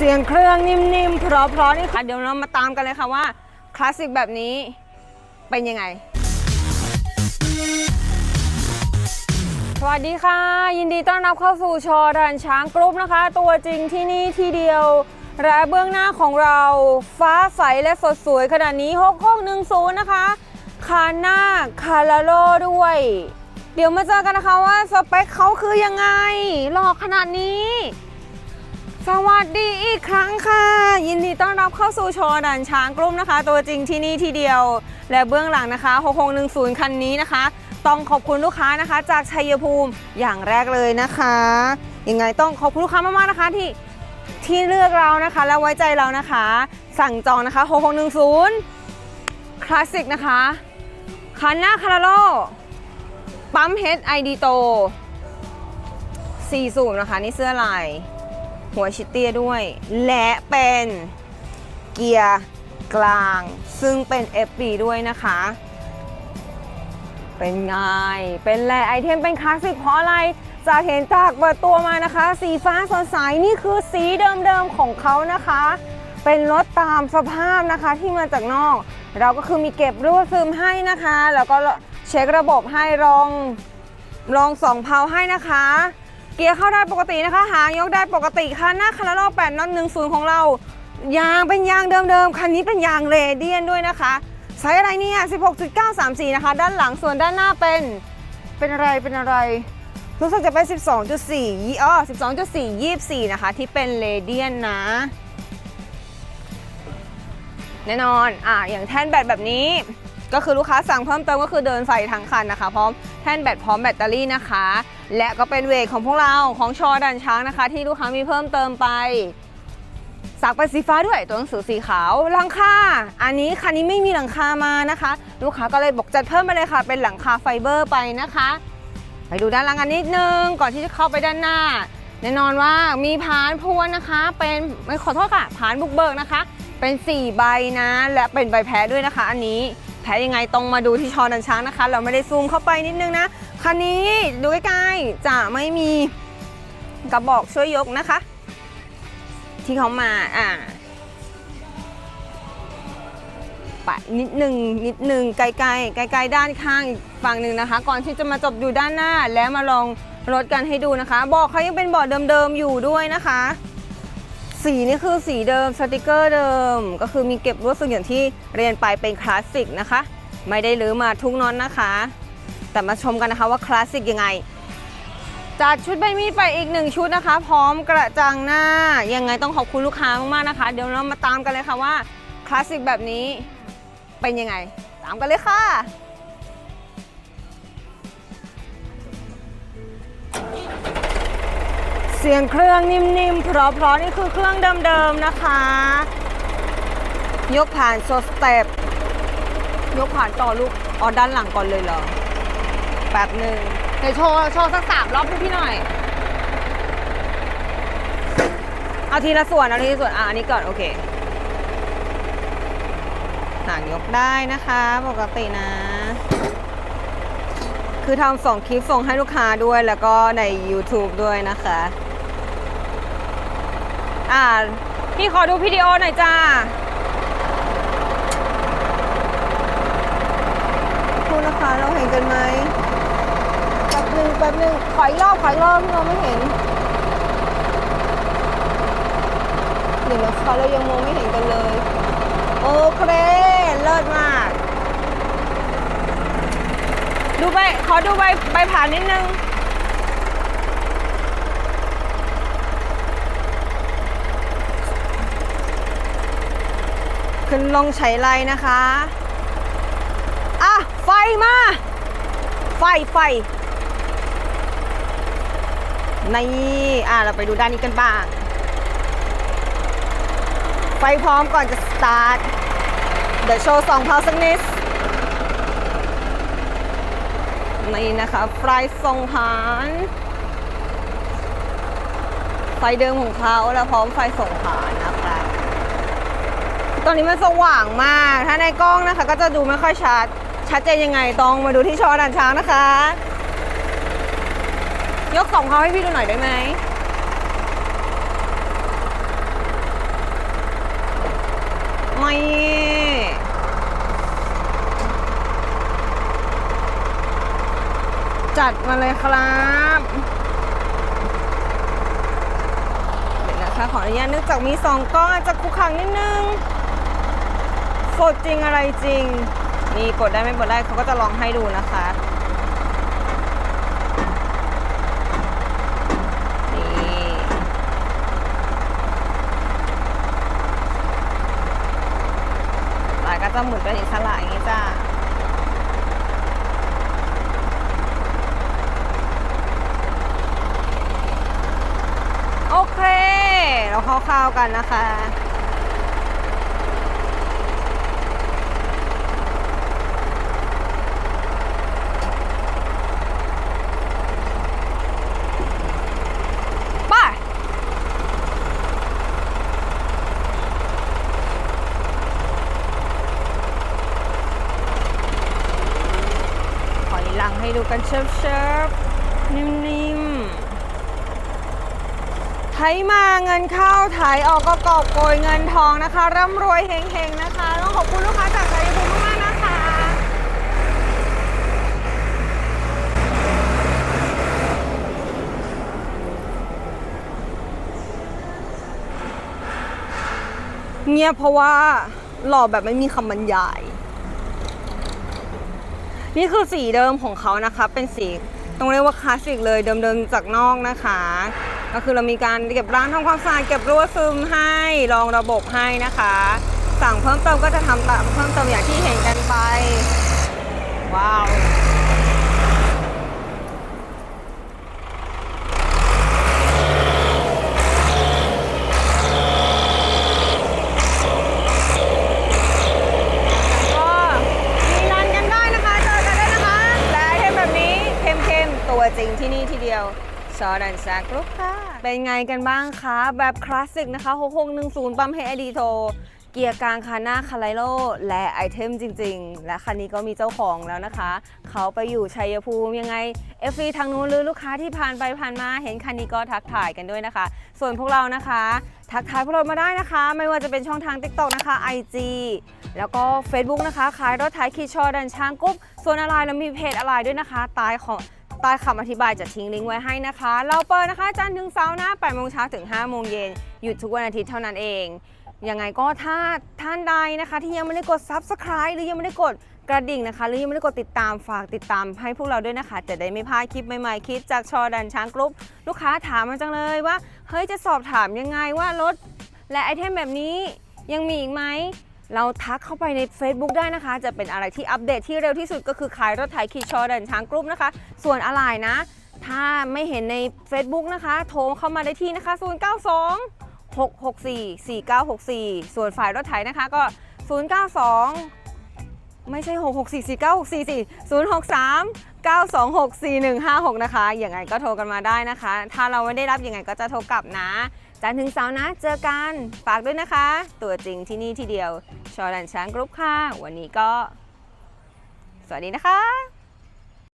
เสียงเครื่องนิ่มๆ เพราะๆนี่ค่ะเดี๋ยวเรามาตามกันเลยค่ะว่าคลาสสิกแบบนี้เป็นยังไง สวัสดีค่ะ ยินดีต้อนรับเข้าสู่ชอดันช้างกรุ๊ปนะคะ ตัวจริงที่นี่ที่เดียวและเบื้องหน้าของเราฟ้าใสและสดสวยขนาดนี้6610นะคะคาน่าคาราโลด้วย เดี๋ยวมาเจอกันนะคะว่าสเปคเขาคือยังไงหล่อขนาดนี้ สวัสดีอีกครั้งค่ะ ยินดีต้อนรับเข้าสู่ชอดันช้างกลุ่มนะคะ ตัวจริงที่นี่ที่เดียว และเบื้องหลังนะคะ 6610 คันนี้นะคะ ต้องขอบคุณลูกค้านะคะ จากชัยภูมิอย่างแรกเลยนะคะยังไงต้องขอบคุณลูกค้ามากๆนะคะที่ที่เลือกเรานะคะ และไว้ใจเรานะคะ สั่งจองนะคะ 6610 คลาสสิกนะคะคันหน้าคาราโลปั๊มเฮดไอดีโต4สูบนะคะ นี่เสื้อลาย หัวชิดเตี้ยด้วย และเป็นเกียร์กลาง ซึ่งเป็น FB ด้วยนะคะ เป็นไง เป็นแลไอเทมเป็นคลาสสิกเพราะอะไรจะเห็นจากเปิดตัวมานะคะ สีฟ้าสดใสนี่คือสีเดิมๆของเขานะคะ เป็นรถตามสภาพนะคะที่มาจากนอก เราก็คือมีเก็บรูดซึมให้นะคะ แล้วก็เช็คระบบให้รองรองสองเพาให้นะคะ เกียร์เข้าได้ปกตินะคะ หางยกได้ปกติค่ะหน้าคาราโล8น็อต10ของเรา ยางเป็นยางเดิมๆ คันนี้เป็นยางเรเดียนด้วยนะคะไซส์อะไรเนี่ย 16.934 นะคะ ด้านหลังส่วนด้านหน้าเป็น เป็นอะไร เป็นอะไรรู้สึกจะเป็น 12.4ยี่อ๋อ12.4 24 นะคะ ที่เป็นเรเดียนนะ แน่นอน อะ อย่างแท่นแบตแบบนี้ ก็คือลูกค้าสั่งเพิ่มเติมก็คือเดินไฟทั้งคันนะคะพร้อมแท่นแบตพร้อมแบตเตอรี่นะคะ และก็เป็นเวทของพวกเราของชอดันช้างนะคะ ที่ลูกค้ามีเพิ่มเติมไปสักเป็นสีฟ้าด้วยตัวหนังสือสีขาวหลังคาอันนี้คันนี้ไม่มีหลังคามานะคะ ลูกค้าก็เลยบอกจัดเพิ่มมาเลยค่ะ เป็นหลังคาไฟเบอร์ไปนะคะ ไปดูด้านหลังกันนิดนึงก่อนที่จะเข้าไปด้านหน้า แน่นอนว่ามีผานพวนนะคะ เป็นไม่ขอโทษค่ะผานบุกเบิกนะคะ เป็น 4 ใบนะ และเป็นใบแพ้ด้วยนะคะ อันนี้ แพ้ยังไงต้องมาดูที่ชอดันช้างนะคะ เราไม่ได้ซูมเข้าไปนิดนึงนะคันนี้ดูใกล้ๆจะไม่มีกระบอกช่วยยกนะคะ ที่เขามาอ่าไปนิดนึงนิดนึงไกลๆไกลๆด้านข้างอีกฝั่งหนึ่งนะคะ ก่อนที่จะมาจบอยู่ด้านหน้าแล้วมาลองรถกันให้ดูนะคะบอกเขายังเป็นบอร์ดเดิมๆอยู่ด้วยนะคะ สีนี่คือสีเดิมสติกเกอร์เดิม ก็คือมีเก็บรวดสึกอย่างที่เรียนไปเป็นคลาสสิกนะคะ ไม่ได้รื้อมาทุกนอตนะคะ แต่มาชมกันนะคะว่าคลาสสิกยังไงจัดชุดใบมีดไปอีกหนึ่งชุดนะคะ พร้อมกระจังหน้า ยังไงต้องขอบคุณลูกค้ามากๆนะคะ เดี๋ยวเรามาตามกันเลยค่ะว่าคลาสสิกแบบนี้เป็นยังไง ตามกันเลยค่ะ สียงเครื่องนิ่มๆ เพราะๆนี่คือเครื่องเดิมๆนะคะ ยกผ่านโซสเต็ปยกผ่านต่อลูกอ๋อด้านหลังก่อนเลยเหรอแป๊บหนึ่งเดี๋ยวโชว์โชว์สักสามรอบให้พี่หน่อย เอาทีละส่วนเอาทีละส่วนอะอันนี้ก่อนโอเคหางยกได้นะคะปกตินะ คือทำส่งคลิปส่งให้ลูกค้าด้วยแล้วก็ใน YouTube ด้วยนะคะ อ่า พี่ขอดูวิดีโอหน่อยจ้าคุณนะคะเราเห็นกันไหมแป๊บนึงแป๊บนึงขออีกรอบขออีกรอบพี่น้องไม่เห็น เดี๋ยวนะคะเรายังมองไม่เห็นกันเลย โอเคเลิศมาก ดูใบขอดูใบใบผ่านนิดนึง ขึ้นลงใช้ไรนะคะ อะ ไฟมา ไฟไฟนี่อะเราไปดูด้านนี้กันบ้าง ไฟพร้อมก่อนจะสตาร์ท เดี๋ยวโชว์สองเพาสักนิดนี่นะคะไฟทรงผ่าน ไฟเดิมของเขาแล้วพร้อมไฟส่งผ่านนะคะ ตอนนี้มันสว่างมาก ถ้าในกล้องนะคะ ก็จะดูไม่ค่อยชัด ชัดเจนยังไงต้องมาดูที่ชอด่านช้างนะคะ ยกสองเขาให้พี่ดูหน่อยได้ไหมนี่จัดมาเลยครับเดี๋ยวนะคะขออนุญาตเนื่องจากมีสองกล้องอาจจะคุกขังนิดนึง สดจริงอะไรจริง นี่กดได้ไม่กดได้เขาก็จะลองให้ดูนะคะ นี่ลายก็จะหมุนเป็นอิสระอย่างนี้จ้าโอเค เราเข้าๆกันนะคะ ไป ขอลีลังให้ดู กันเชิบเชิบนิ่มๆไถมาเงินเข้าไถออกก็กอบโกยเงินทองนะคะ ร่ำรวยเฮงๆนะคะต้องขอบคุณลูกค้าจากใจภูมิมากๆนะคะเงียบเพราะว่าหล่อแบบไม่มีคำบรรยาย นี่คือสีเดิมของเขานะคะ เป็นสีต้องเรียกว่าคลาสสิกเลยเดิมๆจากนอกนะคะ ก็คือเรามีการเก็บร้านทำความสะอาดเก็บรั่วซึมให้รองระบบให้นะคะ สั่งเพิ่มเติมก็จะทำเพิ่มเติมอย่างที่เห็นกันไป ว้าว ก็มีรันกันได้นะคะ เจอกันได้นะคะ และไอเทมแบบนี้เข้มๆ ตัวจริง ที่นี่ทีเดียวซอดันซากรุ๊ปค่ะ เป็นไงกันบ้างคะ แบบคลาสสิกนะคะ 6610 ปั๊มให้อดีโท เกียร์กลางคาหน้าคาไลโลและไอเทมจริง ๆ และคันนี้ก็มีเจ้าของแล้วนะคะ เขาไปอยู่ชัยภูมิยังไง f อทางนู้นหรือลูกค้าที่ผ่านไปผ่านมาเห็นคันนี้ก็ทักถ่ายกันด้วยนะคะ ส่วนพวกเรานะคะ ทักทายพวกเรามาได้นะคะ ไม่ว่าจะเป็นช่องทาง TikTok นะคะ IG แล้วก็ Facebook นะคะขายรถไถคีชอดันช้างกุ๊บส่วนอะไรเรามีเพจอะไรด้วยนะคะตายของ ใต้คำอธิบายจะทิ้งลิงก์ไว้ให้นะคะ เราเปิดนะคะจันทร์ถึงเสาร์นะ8โมงเช้าถึง5โมงเย็นหยุดทุกวันอาทิตย์เท่านั้นเอง ยังไงก็ถ้าท่านใดนะคะ ที่ยังไม่ได้กด Subscribe หรือยังไม่ได้กดกระดิ่งนะคะ หรือยังไม่ได้กดติดตามฝากติดตามให้พวกเราด้วยนะคะ จะได้ไม่พลาดคลิปใหม่ๆคลิปจากชอดันช้างกรุ๊ปลูกค้าถามมาจังเลยว่าเฮ้ยจะสอบถามยังไงว่ารถและไอเทมแบบนี้ยังมีอีกไหม เราทักเข้าไปใน Facebook ได้นะคะ จะเป็นอะไรที่อัปเดตที่เร็วที่สุดก็คือขายรถไถคีชอเดันช้างกรุ๊ปนะคะ ส่วนอะไรนะ ถ้าไม่เห็นใน Facebook นะคะ โทรเข้ามาได้ที่นะคะ 092 664 4964 ส่วนฝ่ายรถไถนะคะก็ 092ไม่ใช่ 664 4964สิ063 926 4156 นะคะ อย่างไงก็โทรกันมาได้นะคะ ถ้าเราไม่ได้รับยังไงก็จะโทรกลับนะ จันทร์ถึงเสาร์นะ เจอกัน ฝากด้วยนะคะ ตัวจริงที่นี่ที่เดียว ชอดันช้างกรุ๊ปค่ะ วันนี้ก็ สวัสดีนะคะ